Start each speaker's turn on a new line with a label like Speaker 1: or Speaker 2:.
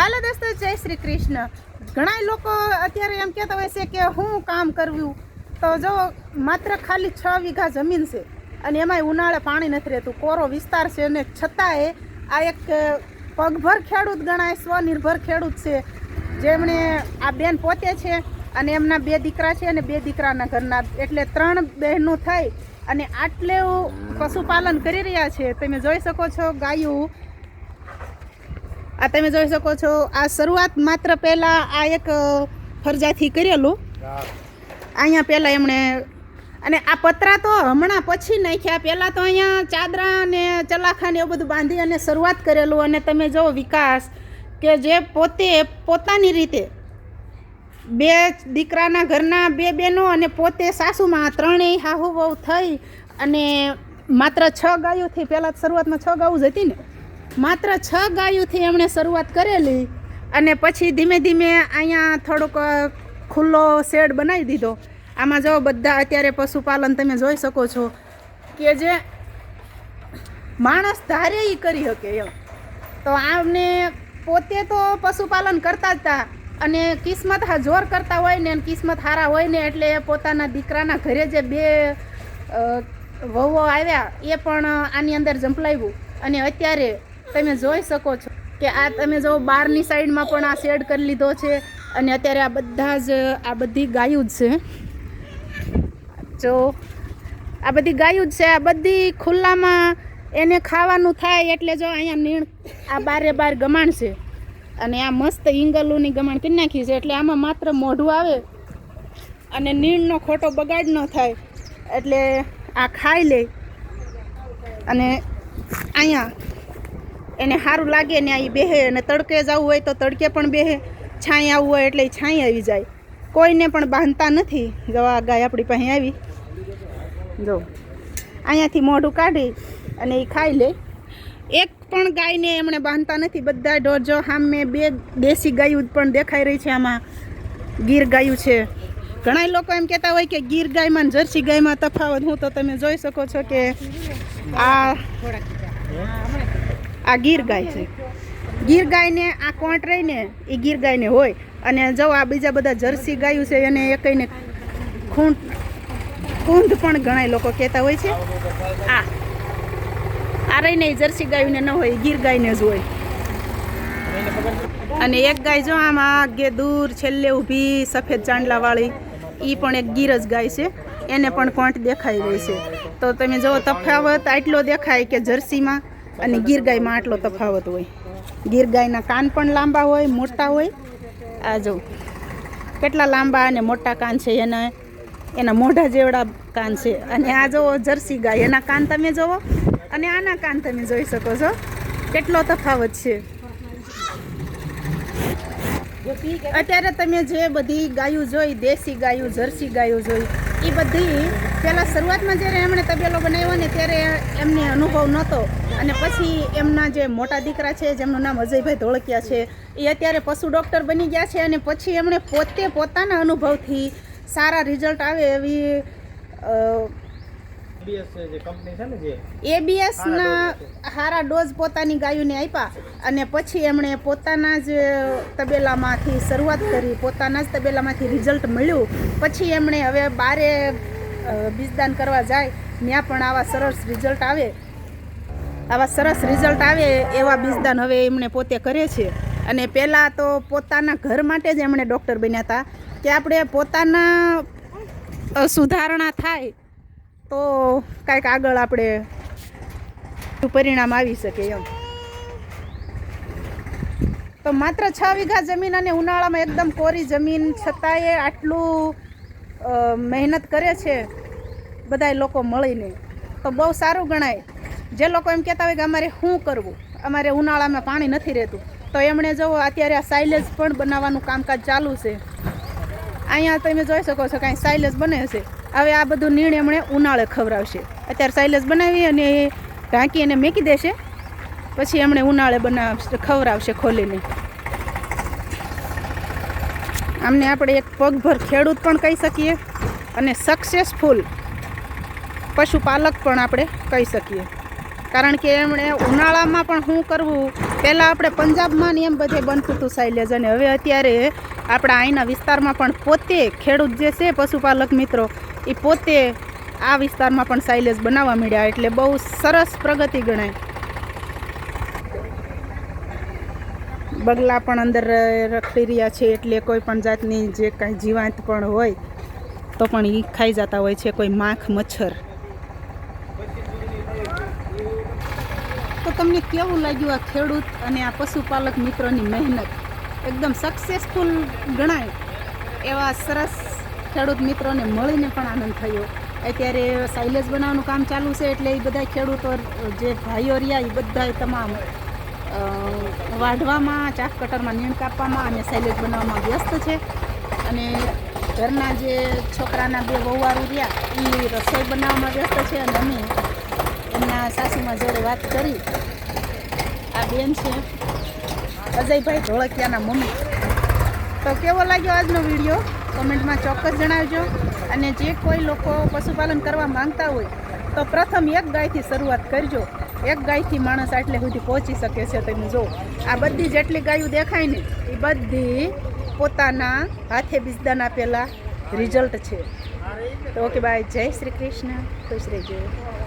Speaker 1: હાલો દોસ્તો, જય શ્રી કૃષ્ણ. ઘણા લોકો અત્યારે એમ કહેતા હોય છે કે હું કામ કરવું? તો જો માત્ર ખાલી છ વીઘા જમીન છે અને એમાંય ઉનાળે પાણી નથી રહેતું. કોરો વિસ્તાર છે અને છતાંય આ એક પગભર ખેડૂત ગણાય, સ્વનિર્ભર ખેડૂત છે. જેમણે આ બેન પોતે છે અને એમના બે દીકરા છે અને બે દીકરાના ઘરના. એટલે ત્રણ બહેનો થઈ અને આટલું પશુપાલન કરી રહ્યા છે. તમે જોઈ શકો છો ગાયું આ તમે જોઈ શકો છો, આ શરૂઆત માત્ર પહેલાં આ એક ફરજાથી કરેલું. અહીંયા પહેલાં એમણે, અને આ પતરા તો હમણાં પછી નાખ્યા, પહેલાં તો અહીંયા ચાદરા અને ચલાખા ને એવું બધું બાંધી અને શરૂઆત કરેલું. અને તમે જો વિકાસ, કે જે પોતે પોતાની રીતે બે દીકરાના ઘરના બે બહેનો અને પોતે સાસુમાં ત્રણેય હાહુ બહુ થઈ અને માત્ર છ ગાયોથી પહેલાં શરૂઆતમાં છ ગાયું જ હતી ને. માત્ર છ ગાયોથી એમણે શરૂઆત કરેલી અને પછી ધીમે ધીમે અહીંયા થોડોક ખુલ્લો શેડ બનાવી દીધો. આમાં જો બધા અત્યારે પશુપાલન તમે જોઈ શકો છો કે જે માણસ ધારે એ કરી શકે એમ. તો આમને પોતે તો પશુપાલન કરતા જ હતા અને કિસ્મત જોર કરતા હોય ને કિસ્મત હારા હોય ને એટલે પોતાના દીકરાના ઘરે જે બે વહુઓ આવ્યા એ પણ આની અંદર જંપલાવ્યું અને અત્યારે તમે જોઈ શકો છો કે આ તમે જો બહારની સાઈડમાં પણ આ શેડ કરી લીધો છે અને અત્યારે આ બધા જ, આ બધી ગાયું જ છે. જો, આ બધી ગાયું જ છે. આ બધી ખુલ્લામાં એને ખાવાનું થાય એટલે જો અહીંયા નીણ આ બારે બાર ગમાણ છે. અને આ મસ્ત ઈંગલુની ગમાણ કરી નાખી છે એટલે આમાં માત્ર મોઢું આવે અને નીણનો ખોટો બગાડ ન થાય એટલે આ ખાઈ લે. અને અહીંયા એને સારું લાગે ને એ બેહે અને તડકે જવું હોય તો તડકે પણ બેહે. છાંય આવવું હોય એટલે છાંય આવી જાય. કોઈને પણ બાંધતા નથી. આ ગાય આપણી પાસે આવી. જો. અહીંયાથી મોઢું કાઢી અને એ ખાઈ લે. એક પણ ગાયને એમણે બાંધતા નથી. બધા ઢોર જો સામે બે દેશી ગાયું પણ દેખાઈ રહી છે આમાં. ગીર ગાયું છે. ઘણા લોકો એમ કહેતા હોય કે ગીર ગાયમાં અને જર્સી ગાયમાં તફાવત. હું તો તમે જોઈ શકો છો કે આ આ ગીર ગાય છે. ગીર ગાયને આ કોંટ રહીને એ ગીર ગાયને હોય. અને જો આ બીજા બધા જર્સી ગાયું છે એને એકઈને ખૂંટ કુંધ પણ ઘણા લોકો કહેતા હોય છે. આ આ રહીને એ જર્સી ગાયને ન હોય ગીર ગાયને જ હોય. અને એક ગાય જો આમાં આગે દૂર છેલ્લે ઊભી સફેદ ચાંદલાવાળી એ પણ એક ગીર જ ગાય છે. એને પણ કોંટ દેખાઈ રહી છે. તો તમે જો તફાવત આટલો દેખાય કે જર્સીમાં અને ગીર ગાયમાં આટલો તફાવત હોય. ગીર ગાયના કાન પણ લાંબા હોય, મોટા હોય. આ જો, કેટલા લાંબા અને મોટા કાન છે એના એના મોઢા જેવડા કાન છે. અને આ જોવો જર્સી ગાય, એના કાન તમે જોવો. અને આના કાન તમે જોઈ શકો છો. કેટલો તફાવત છે. અત્યારે તમે જે બધી ગાયું જોઈ, દેશી ગાયું, જર્સી ગાયું જોઈ એ બધી પહેલાં શરૂઆતમાં જ્યારે એમણે તબેલો બનાવ્યો ને ત્યારે એમને અનુભવ નહોતો. અને પછી એમના જે મોટા દીકરા છે, જેમનું નામ અજયભાઈ ધોળકિયા છે, એ અત્યારે પશુ ડૉક્ટર બની ગયા છે અને પછી એમણે પોતે પોતાના અનુભવથી સારા રિઝલ્ટ આવે એવી
Speaker 2: છે ને
Speaker 1: હારા ડોઝ પોતાની ગાયોને આપ્યા અને પછી એમણે પોતાના જ તબેલામાંથી શરૂઆત કરી પોતાના જ તબેલામાંથી રિઝલ્ટ મળ્યું. પછી એમણે હવે બારે બીજદાન કરવા જાય ત્યાં પણ આવા સરસ રિઝલ્ટ આવે. આવા સરસ રિઝલ્ટ આવે એવા બીજદાન હવે એમણે પોતે કરે છે. અને પહેલાં તો પોતાના ઘર માટે જ એમણે ડૉક્ટર બન્યા હતા. કે આપણે પોતાના સુધારણા થાય તો કાંઈક આગળ આપણે પરિણામ આવી શકે એમ. તો માત્ર છ વીઘા જમીન અને ઉનાળામાં એકદમ કોરી જમીન છતાંય આટલું મહેનત કરે છે બધાય લોકો મળીને. તો બહુ સારું ગણાય. જે લોકો એમ કહેતા હોય કે અમારે શું કરવું? અમારે ઉનાળામાં પાણી નથી રહેતું. તો એમણે જો અત્યારે આ સાઇલેજ પણ બનાવવાનું કામકાજ ચાલુ છે. અહીંયા તમે જોઈ શકો છો કાંઈ સાઇલેજ બને છે. હવે આ બધું નીણ એમણે ઉનાળે ખવડાવશે. અત્યારે સાઇલેજ બનાવી અને એ ઢાંકી અને મૂકી દેશે. પછી એમણે ઉનાળે બનાવશે, ખવડાવશે ખોલીને. આમને આપણે એક પગભર ખેડૂત પણ કહી શકીએ અને સક્સેસફુલ પશુપાલક પણ આપણે કહી શકીએ. કારણ કે એમણે ઉનાળામાં પણ શું કરવું, પહેલાં આપણે પંજાબમાં ને એમ બધે બનતું હતું સાઇલેજ અને હવે અત્યારે આપણા અહીંના વિસ્તારમાં પણ પોતે ખેડૂત જે છે પશુપાલક મિત્રો એ પોતે આ વિસ્તારમાં પણ સાઇલેજ બનાવવા મળ્યા એટલે બહુ સરસ પ્રગતિ ગણાય. બગલા પણ અંદર રખડી રહ્યા છે એટલે કોઈ પણ જાતની જે કાંઈ જીવાંત પણ હોય તો પણ એ ખાઈ જતા હોય છે કોઈ માખ, મચ્છર. તો તમને કેવું લાગ્યું આ ખેડૂત અને આ પશુપાલક મિત્રોની મહેનત? એકદમ સક્સેસફુલ ગણાય એવા સરસ ખેડૂત મિત્રોને મળીને પણ આનંદ થયો. અત્યારે સાઇલેજ બનાવવાનું કામ ચાલુ છે એટલે એ બધા ખેડૂતો જે ભાઈઓ રહ્યા એ બધા તમામ વાઢવામાં, ચાક કટરમાં નીણ કાપવામાં અને સાઇલેજ બનાવવામાં વ્યસ્ત છે. અને ઘરના જે છોકરાના બે વહુવારું રહ્યા એ રસોઈ બનાવવામાં વ્યસ્ત છે અને અમે એમના સાસુમાં જોડે વાત કરી, આ બેન છે, અજયભાઈ ધોળકિયાના મમ્મી. તો કેવો લાગ્યો આજનો વીડિયો? કોમેન્ટમાં ચોક્કસ જણાવજો. અને જે કોઈ લોકો પશુપાલન કરવા માંગતા હોય, તો પ્રથમ એક ગાયથી શરૂઆત કરજો. એક ગાયથી માણસ આટલે સુધી પહોંચી શકે છે તમે જો. આ બધી જેટલી ગાયો દેખાય ને, એ બધી પોતાના હાથે બીજદાન આપેલા રિઝલ્ટ છે. તો ઓકે બાય જય શ્રી કૃષ્ણ. ખુશ રહેજો.